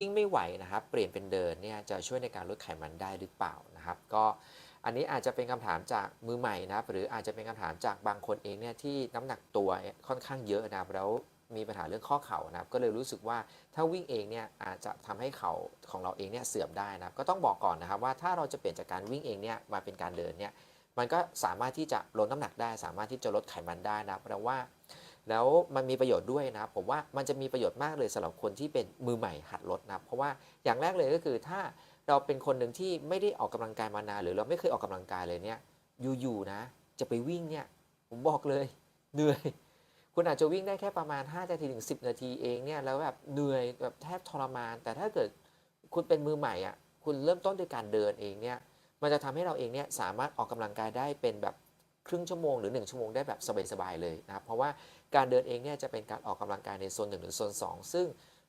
วิ่งไม่ไหวนะครับ เปลี่ยนเป็นเดินเนี่ยจะช่วยในการลดไขมันได้หรือเปล่านะครับ ก็อันนี้อาจจะเป็นคำถามจากมือใหม่นะครับ หรืออาจจะเป็นคำถามจากบางคนเองเนี่ยที่น้ำหนักตัวค่อนข้างเยอะนะครับแล้วมีปัญหาเรื่องข้อเข่านะครับ ก็เลยรู้สึกว่าถ้าวิ่งเองเนี่ยอาจจะทำให้เข่าของเราเองเนี่ยเสื่อมได้นะครับ ก็ต้องบอกก่อนนะครับว่าถ้าเราจะเปลี่ยนจากการวิ่งเองเนี่ยมาเป็นการเดินเนี่ยมันก็สามารถที่จะลดน้ำหนักได้ สามารถที่จะลดไขมันได้นะครับแปลว่า แล้วมันมีประโยชน์ด้วยนะผมว่ามันจะมีประโยชน์มากเลยสำหรับคนที่เป็นมือใหม่หัดลดนะเพราะว่าอย่างแรกเลยก็คือถ้าเราเป็นคนหนึ่งที่ไม่ได้ออกกำลังกายมานานหรือเราไม่เคยออกกำลังกายเลยเนี่ยอยู่ๆนะ จะไปวิ่งเนี่ยผมบอกเลยเหนื่อย คุณอาจจะวิ่งได้แค่ประมาณ5นาทีถึง10 นาทีเองเนี่ยแล้วแบบเหนื่อยแบบแทบทรมาน แต่ถ้าเกิดคุณเป็นมือใหม่อะคุณเริ่มต้นด้วยการเดินเองเนี่ยมันจะทำให้เราเองเนี่ยสามารถออกกำลังกายได้เป็นแบบ ครึ่งชั่วโมงหรือ 1 ชั่วโมงได้แบบสบายๆเลยนะครับ เพราะว่าการเดินเองเนี่ยจะเป็นการออกกำลังกายในโซน1หรือโซน2 ซึ่ง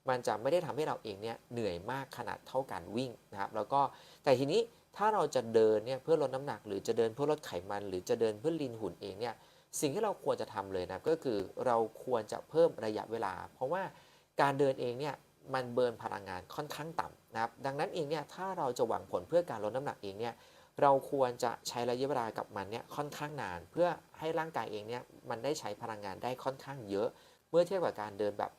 มันจะไม่ได้ทำให้เราเองเนี่ยเหนื่อยมากขนาดเท่าการวิ่งนะครับ แล้วก็แต่ทีนี้ถ้าเราจะเดินเนี่ยเพื่อลดน้ำหนัก หรือจะเดินเพื่อลดไขมัน หรือจะเดินเพื่อลีนหุ่นเองเนี่ยสิ่งที่เราควรจะทำเลยนะก็คือเราควรจะเพิ่มระยะเวลา เพราะว่าการเดินเองเนี่ยมันเบิร์นพลังงานค่อนข้างต่ำนะครับดังนั้นเองเนี่ยถ้าเราจะหวังผลเพื่อการลดน้ำหนักเองเนี่ย เราควรจะใช้ระยะเวลากับมันเนี่ยค่อนข้างนาน เพื่อให้ร่างกายเองเนี่ยมันได้ใช้พลังงานได้ค่อนข้างเยอะ เมื่อเทียบกับการเดินแบบ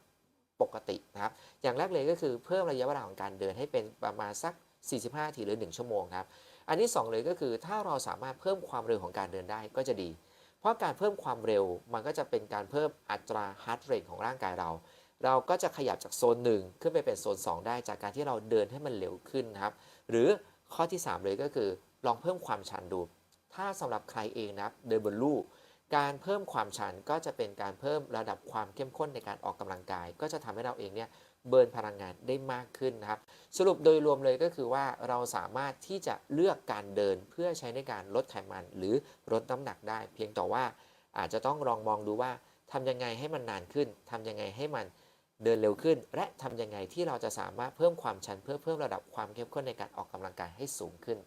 ปกตินะครับอย่างแรกเลยก็คือเพิ่มระยะเวลาของการเดินให้เป็นประมาณสัก 45นาทีหรือ 1 ชั่วโมงครับอันที่สองเลยก็คือถ้าเราสามารถเพิ่มความเร็วของการเดินได้ก็จะดี เพราะการเพิ่มความเร็วมันก็จะเป็นการเพิ่มอัตราฮาร์ดเรทของร่างกายเรา เราก็จะขยับจากโซน 1 ขึ้นไปเป็นโซน 2 ได้จากการที่เราเดินให้มันเร็วขึ้นนะครับหรือ ข้อที่ 3 เลยก็คือ ลองเพิ่มความชันดู ถ้าสำหรับใครเองนะเดินบนลู่การเพิ่มความชันก็จะเป็นการเพิ่มระดับความเข้มข้นในการออกกำลังกาย ก็จะทำให้เราเองเนี่ยเบิร์นพลังงานได้มากขึ้นนะครับ สรุปโดยรวมเลยก็คือว่าเราสามารถที่จะเลือกการเดินเพื่อใช้ในการลดไขมันหรือลดน้ำหนักได้ เพียงแต่ว่าอาจจะต้องลองมองดูว่าทำยังไงให้มันนานขึ้นทำยังไงให้มัน เดินเร็วขึ้น และทำยังไงที่เราจะสามารถเพิ่มความชันเพื่อเพิ่มระดับความเข้มข้นในการออกกำลังกายให้สูงขึ้น